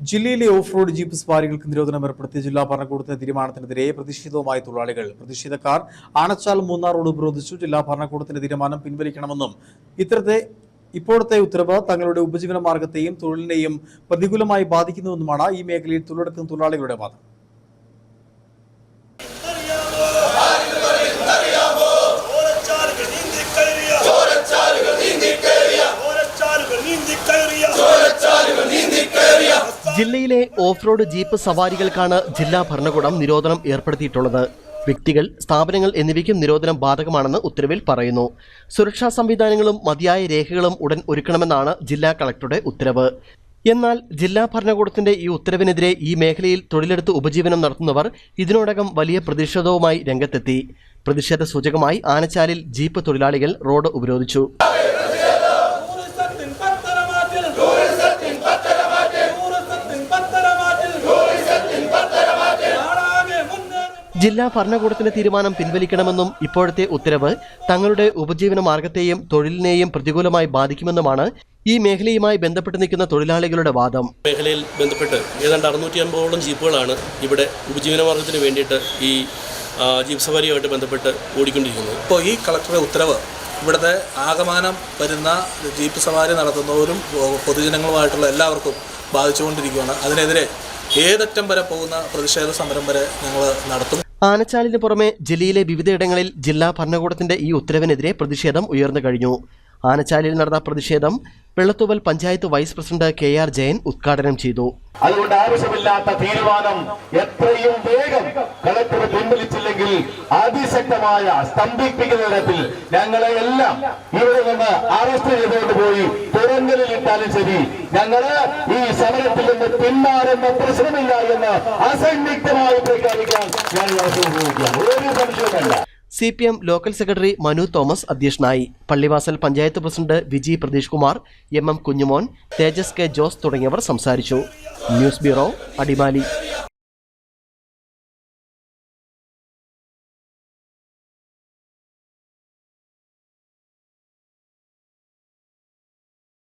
ജില്ലയിലെ off road jeep സവാരികൾക്ക് നിരോധനം ഏർപ്പെടുത്തിയ ജില്ലാ ഭരണകൂടത്തിന്റെ തീരുമാനത്തിനെതിരെ പ്രതിഷേധവുമായി തൊഴിലാളികൾ. പ്രതിഷേധക്കാർ ആനച്ചാൽ മൂന്നാർ റോഡ് ഉപരോധിച്ചു. ജില്ലാ ഭരണകൂടത്തിന്റെ തീരുമാനം പിൻവലിക്കണമെന്നും ഇത്തരത്തെ ഇപ്പോഴത്തെ ഉത്തരവ് തങ്ങളുടെ ഉപജീവന മാർഗത്തെയും തൊഴിലിനെയും പ്രതികൂലമായി ബാധിക്കുന്നുവെന്നുമാണ് ഈ മേഖലയിൽ തൊഴിലെടുക്കുന്ന തൊഴിലാളികളുടെ വാദം. ജില്ലയിലെ ഓഫ് റോഡ് ജീപ്പ് സവാരികൾക്കാണ് ജില്ലാ ഭരണകൂടം നിരോധനം ഏർപ്പെടുത്തിയിട്ടുള്ളത്. വ്യക്തികൾ സ്ഥാപനങ്ങൾ എന്നിവയ്ക്കും നിരോധനം ബാധകമാണെന്ന് ഉത്തരവിൽ പറയുന്നു. സുരക്ഷാ സംവിധാനങ്ങളും മതിയായ രേഖകളും ഉടൻ ഒരുക്കണമെന്നാണ് ജില്ലാ കളക്ടറുടെ ഉത്തരവ്. എന്നാൽ ജില്ലാ ഭരണകൂടത്തിന്റെ ഈ ഉത്തരവിനെതിരെ ഈ മേഖലയിൽ തൊഴിലെടുത്ത് ഉപജീവനം നടത്തുന്നവർ ഇതിനോടകം വലിയ പ്രതിഷേധവുമായി രംഗത്തെത്തി. പ്രതിഷേധ സൂചകമായി ആനച്ചാലിൽ ജീപ്പ് തൊഴിലാളികൾ റോഡ് ഉപരോധിച്ചു. ജില്ലാ ഭരണകൂടത്തിന്റെ തീരുമാനം പിൻവലിക്കണമെന്നും ഇപ്പോഴത്തെ ഉത്തരവ് തങ്ങളുടെ ഉപജീവന മാർഗത്തെയും തൊഴിലിനെയും പ്രതികൂലമായി ബാധിക്കുമെന്നുമാണ് ഈ മേഖലയുമായി ബന്ധപ്പെട്ട് നിൽക്കുന്ന തൊഴിലാളികളുടെ വാദം. മേഖലയിൽ ബന്ധപ്പെട്ട് ഏതാണ്ട് അറുന്നൂറ്റി അൻപതോളം ജീപ്പുകളാണ് ഇവിടെ ഉപജീവന മാർഗത്തിന് വേണ്ടിയിട്ട് ഈ ജീപ്പ് സവാരിയുമായിട്ട് ബന്ധപ്പെട്ട് ഓടിക്കൊണ്ടിരിക്കുന്നത്. ഇപ്പോൾ ഈ കളക്ടറുടെ ഉത്തരവ് ഇവിടുത്തെ ആകമാനം വരുന്ന ജീപ്പ് സവാരി നടത്തുന്നവരും പൊതുജനങ്ങളുമായിട്ടുള്ള എല്ലാവർക്കും ബാധിച്ചുകൊണ്ടിരിക്കുകയാണ്. അതിനെതിരെ ഏതറ്റം വരെ പോകുന്ന പ്രതിഷേധ സമരം വരെ ഞങ്ങൾ നടത്തും. ആനച്ചാലിന് പുറമെ ജില്ലയിലെ വിവിധയിടങ്ങളിൽ ജില്ലാ ഭരണകൂടത്തിന്റെ ഈ ഉത്തരവിനെതിരെ പ്രതിഷേധം ഉയർന്നു കഴിഞ്ഞു. ആനച്ചാലിൽ നടന്ന പ്രതിഷേധം Vellathooval panchayat vice president K R Jayan ഉദ്ഘാടനം ചെയ്തു. അതുകൊണ്ട് ആവശ്യമില്ലാത്ത തീരുമാനം എത്രയും വേഗം കളക്ടർ പിൻവലിച്ചില്ലെങ്കിൽ അതിശക്തമായ സ്തംഭിപ്പിക്കുന്ന തരത്തിൽ ഞങ്ങളെ എല്ലാം ഇവിടെ നിന്ന് അറസ്റ്റ് ചെയ്തുകൊണ്ട് പോയി. തുറങ്കലിൽ ഇട്ടാലും ശരി. ഞങ്ങൾ ഈ സമരത്തിൽ നിന്ന് പിന്മാറുന്ന പ്രശ്നമില്ല എന്ന് അസന്നിഗ്ധമായി പ്രഖ്യാപിക്കാൻ ഞാൻ ഒരു സംശയവുമല്ല. C P M local secretary Manu Thomas അധ്യക്ഷനായി. Pallivasal panchayat president Viji Pratheesh Kumar M M Kunjumon Tejas K Jose തുടങ്ങിയവർ സംസാരിച്ചു. News bureau Adimali.